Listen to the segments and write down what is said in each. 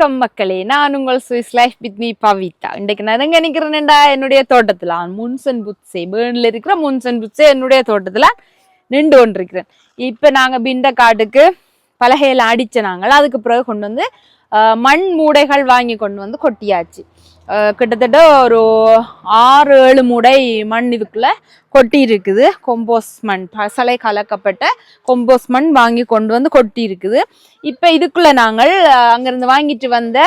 வணக்கம் மக்களே. நான் உங்கள் Swiss life with me Pavitha. இன்றைக்கு நான் எங்க நிக்கிறேன்டா என்னுடைய தோட்டத்துல. முன்சன் புட்ஸே பேர்ன்ல இருக்கிற முன்சன் புட்ஸே என்னுடைய தோட்டத்துல நின்று கொண்டிருக்கிறேன். இப்ப நாங்க பிண்ட காட்டுக்கு பலகையில் அடிச்ச நாங்கள். அதுக்கு பிறகு கொண்டு வந்து மண் மூடைகள் வாங்கி கொண்டு வந்து கொட்டியாச்சு. கிட்டத்தட்ட ஒரு ஆறு ஏழு மூடை மண் இதுக்குள்ள கொட்டி இருக்குது கொம்போஸ் மண் பசலை கலக்கப்பட்ட கொம்போஸ் மண் வாங்கி கொண்டு வந்து கொட்டி இருக்குது இப்போ இதுக்குள்ள நாங்கள் அங்கேருந்து அங்கிருந்து வாங்கிட்டு வந்த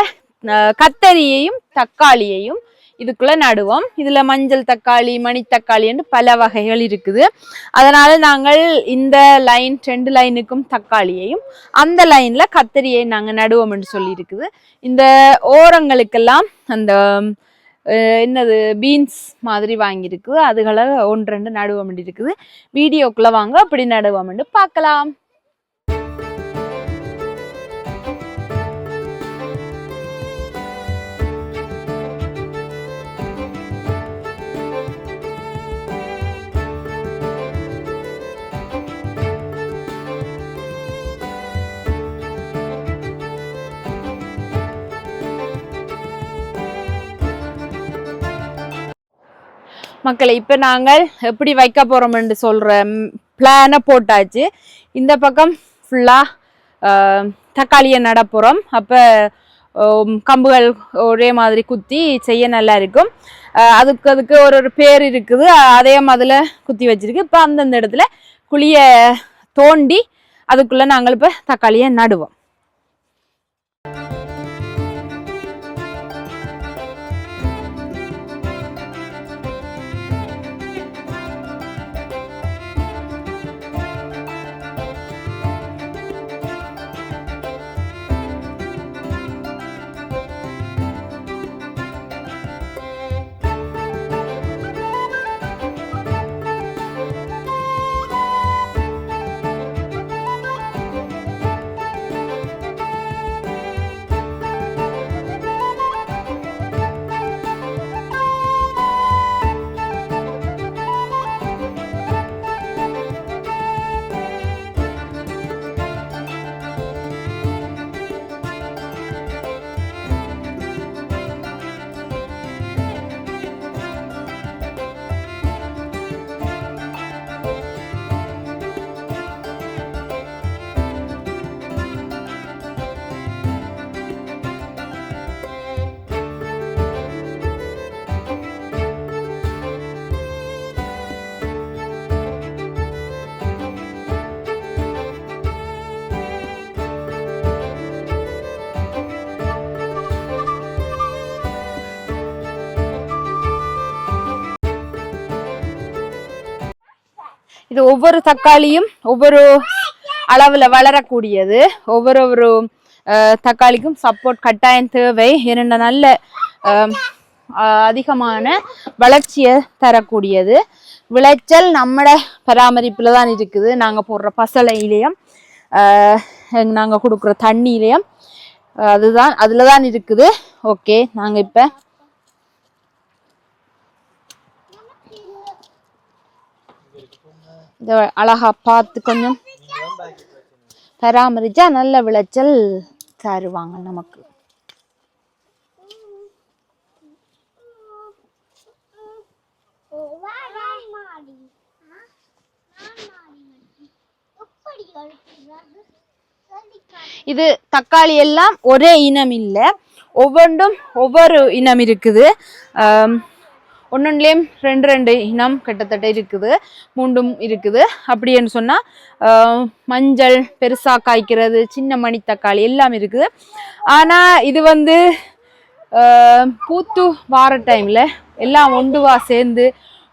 கத்தரியையும் தக்காளியையும் இதுக்குள்ளே நடுவோம். இதில் மஞ்சள் தக்காளி மணித்தக்காளி என்று பல வகைகள் இருக்குது. அதனால் நாங்கள் இந்த லைன் ரெண்டு லைனுக்கும் தக்காளியையும் அந்த லைனில் கத்தரியை நாங்கள் நடுவோம் என்று சொல்லியிருக்குது. இந்த ஓரங்களுக்கெல்லாம் அந்த என்னது பீன்ஸ் மாதிரி வாங்கியிருக்கு. அதுகளை ஒன்று ரெண்டு நடுவோம் இருக்குது. வீடியோக்குள்ளே வாங்க அப்படி நடுவோம் பார்க்கலாம். மக்களை இப்போ நாங்கள் எப்படி வைக்க போகிறோம்னு சொல்கிற பிளானை போட்டாச்சு. இந்த பக்கம் ஃபுல்லாக தக்காளியை நடப்புறோம் அப்போ கம்புகள் ஒரே மாதிரி குத்தி செய்ய நல்லா இருக்கும். அதுக்கு அதுக்கு ஒரு ஒரு பேர் இருக்குது. அதே மாதிரில குத்தி வச்சிருக்கு. இப்போ அந்தந்த இடத்துல குழியை தோண்டி அதுக்குள்ளே நாங்கள் இப்போ தக்காளியை நடுவோம். இது ஒவ்வொரு தக்காளியும் ஒவ்வொரு அளவில் வளரக்கூடியது. ஒவ்வொரு ஒரு தக்காளிக்கும் சப்போர்ட் கட்டாயம் தேவை. இரண்டு நல்ல அதிகமான வளர்ச்சியை தரக்கூடியது. விளைச்சல் நம்மட பராமரிப்பில் தான் இருக்குது. நாங்கள் போடுற பசலையிலையும் நாங்கள் கொடுக்குற தண்ணியிலையும் அதுதான் அதில் தான் இருக்குது. ஓகே நாங்கள் இப்போ இதை அழகா பார்த்து கொஞ்சம் பராமரிச்சா நல்ல விளைச்சல் தருவாங்க நமக்கு. இது தக்காளி எல்லாம் ஒரே இனம் இல்லை. ஒவ்வொன்றும் ஒவ்வொரு இனம் இருக்குது. ஆம், ஒன்னொன்றுலேயும் ரெண்டு ரெண்டு இனம் கிட்டத்தட்ட இருக்குது. மூண்டும் இருக்குது. அப்படின்னு சொன்னால் மஞ்சள் பெருசாக காய்க்கிறது சின்ன மணி தக்காளி எல்லாம் இருக்குது. ஆனால் இது வந்து பூத்து வார டைமில் எல்லாம் ஒண்டுவா சேர்ந்து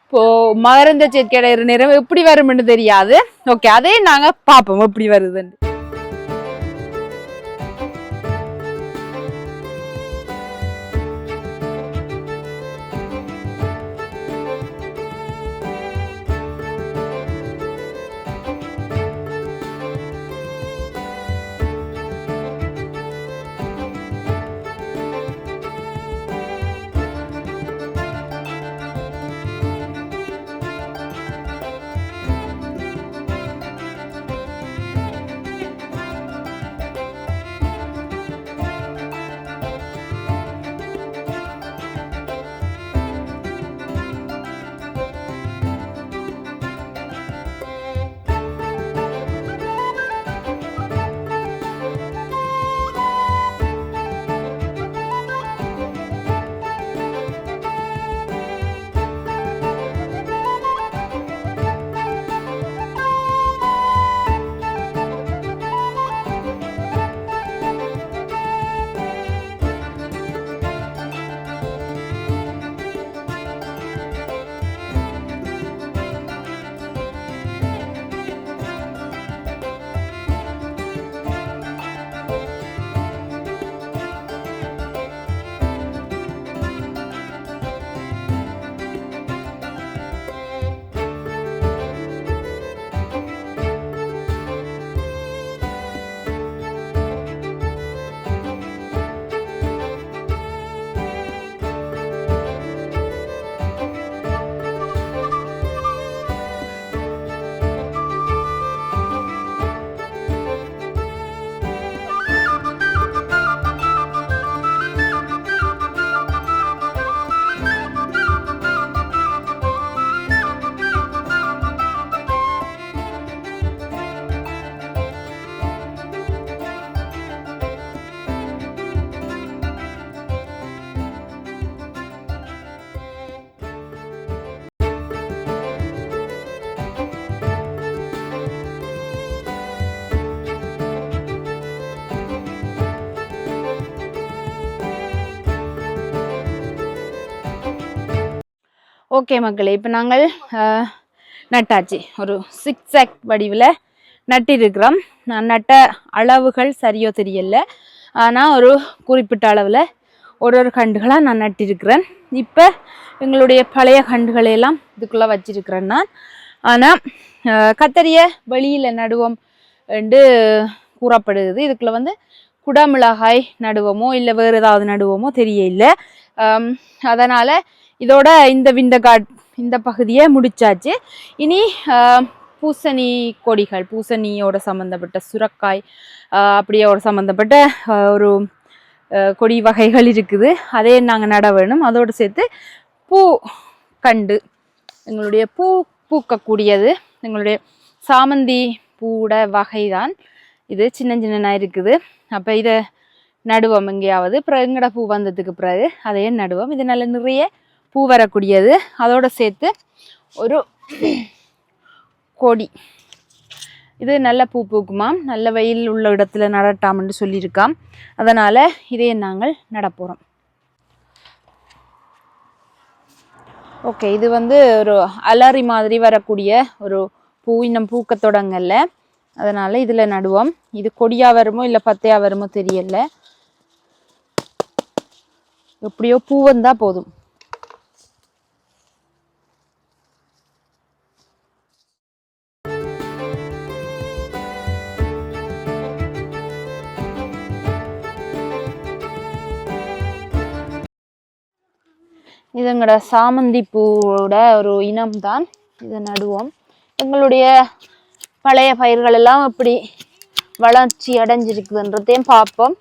இப்போ மகரந்த சேர்க்கையிட நிறம் எப்படி வரும்னு தெரியாது. ஓகே அதே நாங்கள் பார்ப்போம் எப்படி வருதுன்னு. ஓகே மக்களே இப்போ நாங்கள் நட்டாச்சு. ஒரு சிக்ஸ் ஆக் வடிவில் நட்டிருக்கிறோம். நான் நட்ட அளவுகள் சரியோ தெரியல. ஆனால் ஒரு குறிப்பிட்ட அளவில் ஒரு ஒரு கண்டுகளாக நான் நட்டிருக்கிறேன். இப்போ எங்களுடைய பழைய கண்டுகளையெல்லாம் இதுக்குள்ளே வச்சிருக்கிறேன் நான். ஆனால் கத்தரிய வெளியில் நடுவோம் என்று கூறப்படுது இதுக்குள்ளே வந்து குடமிளகாய் நடுவோமோ இல்லை வேறு ஏதாவது நடுவோமோ தெரியல. அதனால் இதோட இந்த விண்டகாட் இந்த பகுதியை முடிச்சாச்சு. இனி பூசணி கொடிகள் பூசணியோட சம்மந்தப்பட்ட சுரக்காய் ஆஹ், அப்படியோட சம்மந்தப்பட்ட ஒரு கொடி வகைகள் இருக்குது. அதே நாங்கள் நட வேணும். அதோடு சேர்த்து பூ கண்டு எங்களுடைய பூ பூக்கக்கூடியது எங்களுடைய சாமந்தி பூவோட வகை தான் இது சின்ன சின்னனா இருக்குது. அப்போ இதை நடுவோம் எங்கேயாவது. அப்புறம் எங்கட பூ வந்ததுக்கு பிறகு அதையே நடுவோம். இது நல்ல நிறைய பூ வரக்கூடியது. அதோடு சேர்த்து ஒரு கொடி. இது நல்ல பூ பூக்குமாம் நல்ல வெயில் உள்ள இடத்துல நடட்டாம்னு சொல்லியிருக்காம். அதனால் இதையே நாங்கள் நடப்போகிறோம் ஓகே இது வந்து ஒரு அலாரி மாதிரி வரக்கூடிய ஒரு பூ. இன்னும் பூக்க தொடங்கல. அதனால் இதில் நடுவோம். இது கொடியாக வருமோ இல்லை பத்தையாக வருமோ தெரியல. எப்படியோ பூ வந்தால் போதும். இது சாமந்தி பூவோட ஒரு இனம் தான் இதை நடுவோம். எங்களுடைய பழைய பயிர்கள் எல்லாம் எப்படி வளர்ச்சி அடைஞ்சிருக்குதுன்றதையும் பார்ப்போம்.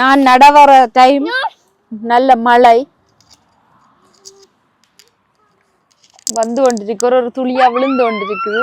நான் நடவர டைம் நல்ல மழை வந்து கொண்டிருக்கு. ஒரு ஒரு துளியா விழுந்து கொண்டிருக்குது.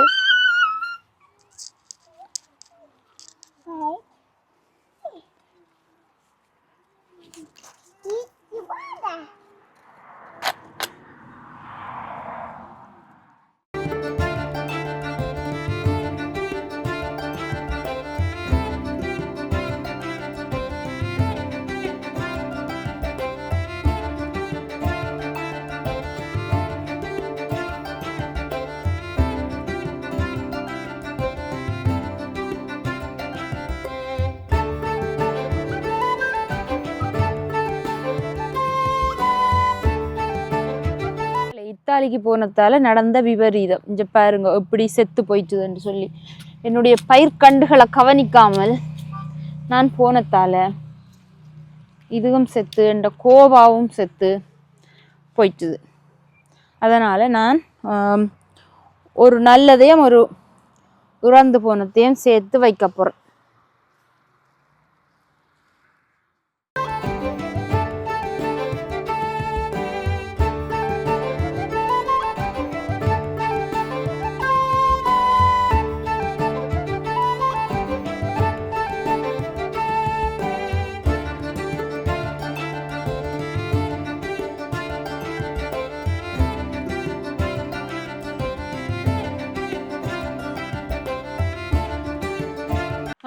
இத்தாலிக்கு போனதால் நடந்த விபரீதம். இங்கே பாருங்க எப்படி செத்து போயிட்டுதுன்னு சொல்லி. என்னுடைய பயிர்கண்டுகளை கவனிக்காமல் நான் போனத்தால் இதுவும் செத்து என்ற கோவாவும் செத்து போயிட்டுது. அதனால் நான் ஒரு நல்லதையும் ஒரு இறந்து போனதையும் சேர்த்து வைக்க போகிறேன்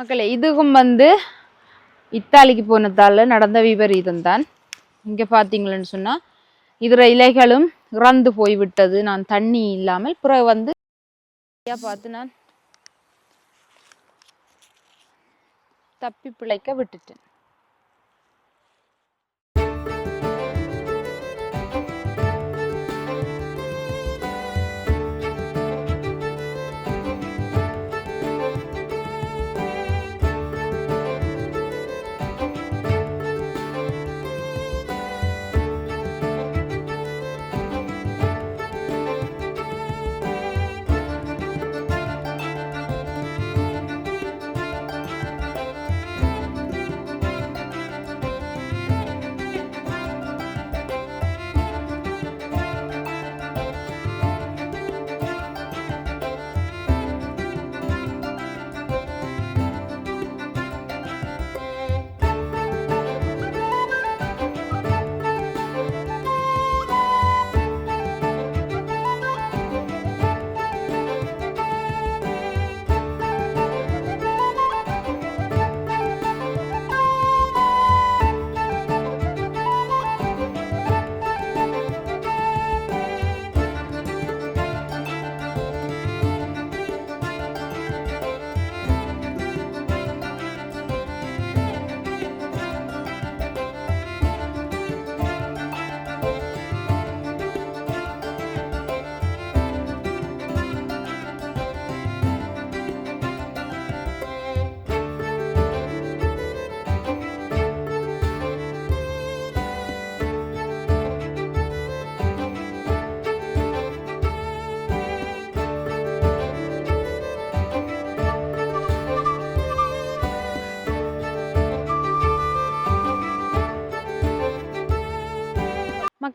மக்களே இதுவும் வந்து இத்தாலிக்கு போனதால நடந்த விபரீதம் தான். இங்கே பார்த்தீங்களன்னு சொன்னால் இதர இலைகளும் இறந்து போய்விட்டது. நான் தண்ணி இல்லாமல் பிறகு வந்து சரியா பார்த்து நான் தப்பி பிழைக்க விட்டுட்டேன்.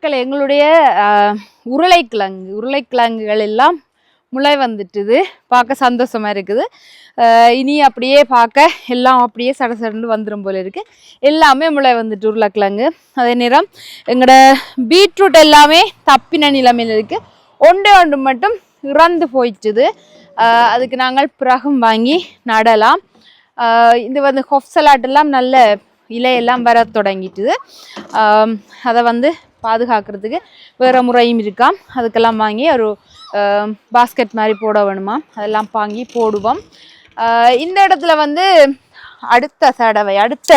மக்கள் எங்களுடைய உருளைக்கிழங்கு உருளைக்கிழங்குகள் எல்லாம் முளை வந்துட்டுது. பார்க்க சந்தோஷமாக இருக்குது. இனி அப்படியே பார்க்க எல்லாம் அப்படியே சட சடன்னு வந்துடும் போல இருக்குது எல்லாமே முளை வந்துட்டு உருளைக்கிழங்கு. அதே நேரம் எங்களோட பீட்ரூட் எல்லாமே தப்பின நிலைமையில் இருக்குது ஒன்றே ஒன்று மட்டும் இறந்து போயிட்டுது. அதுக்கு நாங்கள் பிறகும் வாங்கி நடலாம். இது வந்து ஹொஃப்சலாட்டெல்லாம் நல்ல இலையெல்லாம் வர தொடங்கிட்டுது. அதை வந்து பாதுகாக்கிறதுக்கு வேறு முறையும் இருக்காம் அதுக்கெல்லாம் வாங்கி ஒரு பாஸ்கெட் மாதிரி போட வேணுமா? அதெல்லாம் வாங்கி போடுவோம். இந்த இடத்துல வந்து அடுத்த தடவை அடுத்த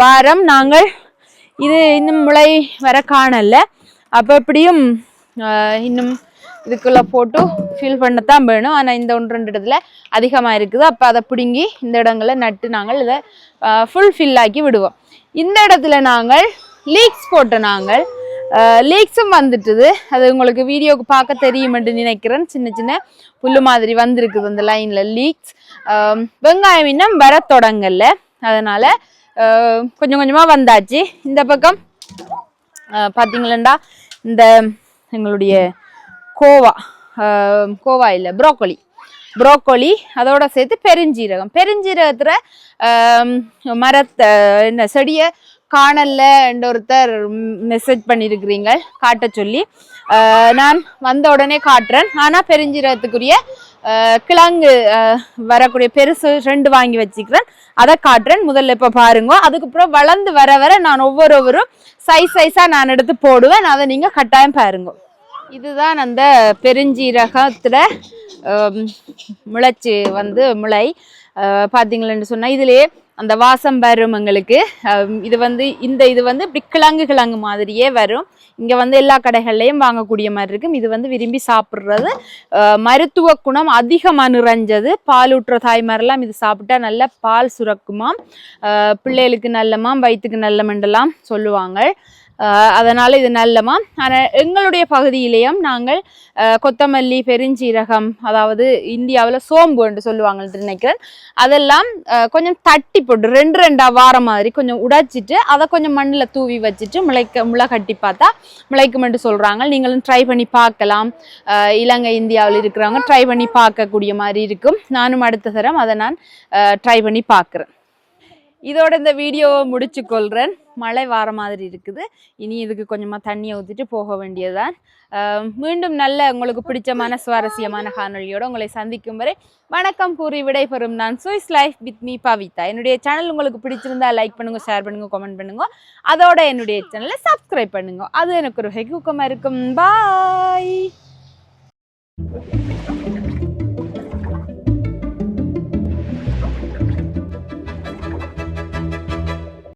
வாரம் நாங்கள் இது இன்னும் முளை வர காணல. அப்போ எப்படியும் இன்னும் இதுக்குள்ளே போட்டு ஃபில் பண்ணத்தான் வேணும். ஆனால் இந்த ஒன்று ரெண்டு இடத்துல அதிகமாக இருக்குது. அப்போ அதை பிடுங்கி இந்த இடங்களை நட்டு நாங்கள் இதை ஃபுல் ஃபில் ஆக்கி விடுவோம். இந்த இடத்துல நாங்கள் லீக்ஸ் போட்ட நாங்கள் லீக்ஸும் வந்துட்டுது. அது உங்களுக்கு வீடியோக்கு பார்க்க தெரியுமென்று நினைக்கிறேன். சின்ன சின்ன புல்லு மாதிரி வந்திருக்குது அந்த லைனில் லீக்ஸ் வெங்காயம் இன்னும் வர தொடங்கல. அதனால கொஞ்சம் கொஞ்சமாக வந்தாச்சு. இந்த பக்கம் ஆஹ் இந்த எங்களுடைய கோவா கோவா இல்லை ப்ரோக்கோலி ப்ரோக்கோலி அதோட சேர்த்து பெருஞ்சீரகம். பெருஞ்சீரகத்தில் மரத்தை என்ன செடியை காணல்ல ஒருத்தர் மெசேஜ் பண்ணியிருக்கிறீங்க காட்ட சொல்லி. நான் வந்த உடனே காட்டுறேன். ஆனால் பெருஞ்சீரகத்துக்குரிய கிழங்கு வரக்கூடிய பெருசு ரெண்டு வாங்கி வச்சுக்கிறேன். அதை காட்டுறேன். முதல்ல இப்போ பாருங்க. அதுக்கப்புறம் வளர்ந்து வர வர நான் ஒவ்வொருவரும் சைஸ் சைஸாக நான் எடுத்து போடுவேன். அதை நீங்கள் கட்டாயம் பாருங்க. இதுதான் அந்த பெருஞ்சீரகத்தில் முளைச்சி வந்து முளை. பார்த்தீங்களேன்னு சொன்னால் சொன்னா அந்த வாசம் வரும் எங்களுக்கு. இது வந்து இந்த இது வந்து இப்படி கிழங்கு கிழங்கு மாதிரியே வரும். இங்கே வந்து எல்லா கடைகள்லையும் வாங்கக்கூடிய மாதிரி இருக்கும். இது வந்து விரும்பி சாப்பிட்றது. மருத்துவ குணம் அதிகமாக நிறைஞ்சது. பால் ஊட்டுற தாய்மாரெல்லாம் இது சாப்பிட்டா நல்ல பால் சுரக்குமாம். பிள்ளைகளுக்கு நல்லமாம் வயிற்றுக்கு நல்லமெண்டெல்லாம் சொல்லுவாங்க. அதனால் இது நல்லமா ஆனால் எங்களுடைய பகுதியிலேயும் நாங்கள் கொத்தமல்லி பெருஞ்சீரகம் அதாவது இந்தியாவில் சோம்பு என்று சொல்லுவாங்க நினைக்கிறேன். அதெல்லாம் கொஞ்சம் தட்டி போட்டு ரெண்டு ரெண்டாக வார மாதிரி கொஞ்சம் உடைச்சிட்டு அதை கொஞ்சம் மண்ணில் தூவி வச்சுட்டு முளைக்க முளை கட்டி பார்த்தா முளைக்குமென்று சொல்கிறாங்க நீங்களும் ட்ரை பண்ணி பார்க்கலாம். இலங்கை இந்தியாவில் இருக்கிறவங்க ட்ரை பண்ணி பார்க்கக்கூடிய மாதிரி இருக்கும். நானும் அடுத்த தரம் அதை நான் ட்ரை பண்ணி பார்க்குறேன். இதோட இந்த வீடியோவை முடிச்சு கொள்கிறேன் மழை வார மாதிரி இருக்குது. இனி இதுக்கு கொஞ்சமாக தண்ணியை ஊற்றிட்டு போக வேண்டியதுதான். மீண்டும் நல்ல உங்களுக்கு பிடிச்சமான சுவாரஸ்யமான காணொலியோடு உங்களை சந்திக்கும் வரை வணக்கம் கூறி விடைபெறும் நான் Swiss life with me Pavitha. என்னுடைய சேனல் உங்களுக்கு பிடிச்சிருந்தா லைக் பண்ணுங்கள் ஷேர் பண்ணுங்க கமெண்ட் பண்ணுங்க. அதோட என்னுடைய சேனலை சப்ஸ்கிரைப் பண்ணுங்கள் அது எனக்கு ஒரு ஹெகுக்கமாக இருக்கும். பாய்